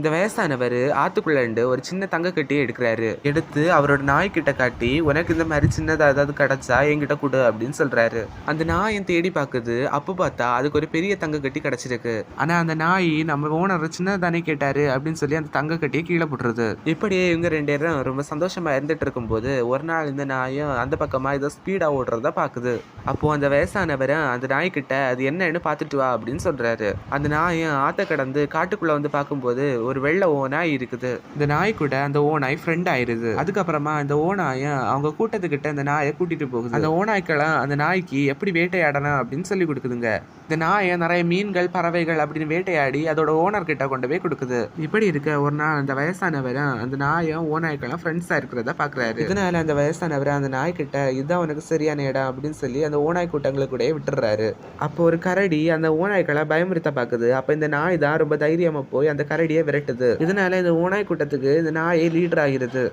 இந்த வயசானவர் ஆத்துக்குள்ள இருந்து ஒரு சின்ன தங்க கட்டியை எடுக்கிறாரு. எடுத்து அவரோட நாய்கிட்ட காட்டி உனக்கு இந்த மாதிரி சின்னதாக ஏதாவது கிடைச்சா என்கிட்ட கொடு அப்படின்னு சொல்கிறாரு அந்த நாயை தேடி பார்க்குது அப்போ பார்த்தா அதுக்கு ஒரு பெரிய தங்க கட்டி கிடச்சிருக்கு. ஆனால் அந்த நாய் நம்ம ஓனர் சின்னதானே கேட்டாரு அப்படின்னு சொல்லி அந்த தங்க கட்டியை கீழே போட்டுருது. இப்படியே இவங்க ரெண்டு பேரும் ரொம்ப சந்தோஷமாக இருந்துட்டு இருக்கும்போது ஒரு நாள் இந்த நாயும் அந்த பக்கமாக ஏதோ ஸ்பீடாக ஓடுறத பார்க்குது அப்போது அந்த வயசானவரும் அந்த நாய்க்கிட்ட அது என்னன்னு பார்த்துட்டு வா அப்படின்னு சொல்கிறாரு அந்த நாயும் ஆத்த கடந்து காட்டுக்குள்ளே வந்து பார்க்கும்போது ஒரு வெள்ளை ஓனாய் இருக்குது. இந்த நாய் கூட அந்த ஓனாய் ஃப்ரெண்ட் ஆயிருது. அதுக்கப்புறமா அந்த ஓனாயும் அவங்க கூட்டத்துக்கிட்ட அந்த நாயை கூட்டிட்டு போகுது. அந்த ஓனாய்க்கெல்லாம் அந்த நாய்க்கு எப்படி வேட்டையாடணும் அப்படின்னு சொல்லி கொடுக்குதுங்க. இந்த நாயை நிறைய மீன்கள் பறவைகள் அப்படின்னு வேட்டையாடி அதோட ஓனர் கிட்ட கொண்டு போய் கொடுக்குது. இப்படி இருக்க ஒரு நாள் அந்த வயசானவரும் அந்த நாயும் ஓனாய்க்கெல்லாம் ஃப்ரெண்ட்ஸா இருக்கிறத பாக்குறாரு. இதனால அந்த வயசானவர் அந்த நாய்க்கிட்ட இதுதான் உனக்கு சரியான இடம் அப்படின்னு சொல்லி அந்த ஓனாய் கூட்டங்களை கூட விட்டுறாரு அப்போ ஒரு கரடி அந்த ஓநாய்க்களை பயமுறுத்த பாக்குது. அப்ப இந்த நாய் தான் ரொம்ப தைரியமா போய் அந்த கரடியை விரட்டுது. இதனால இந்த ஓநாய் கூட்டத்துக்கு இந்த நாயே லீடர் ஆகிருது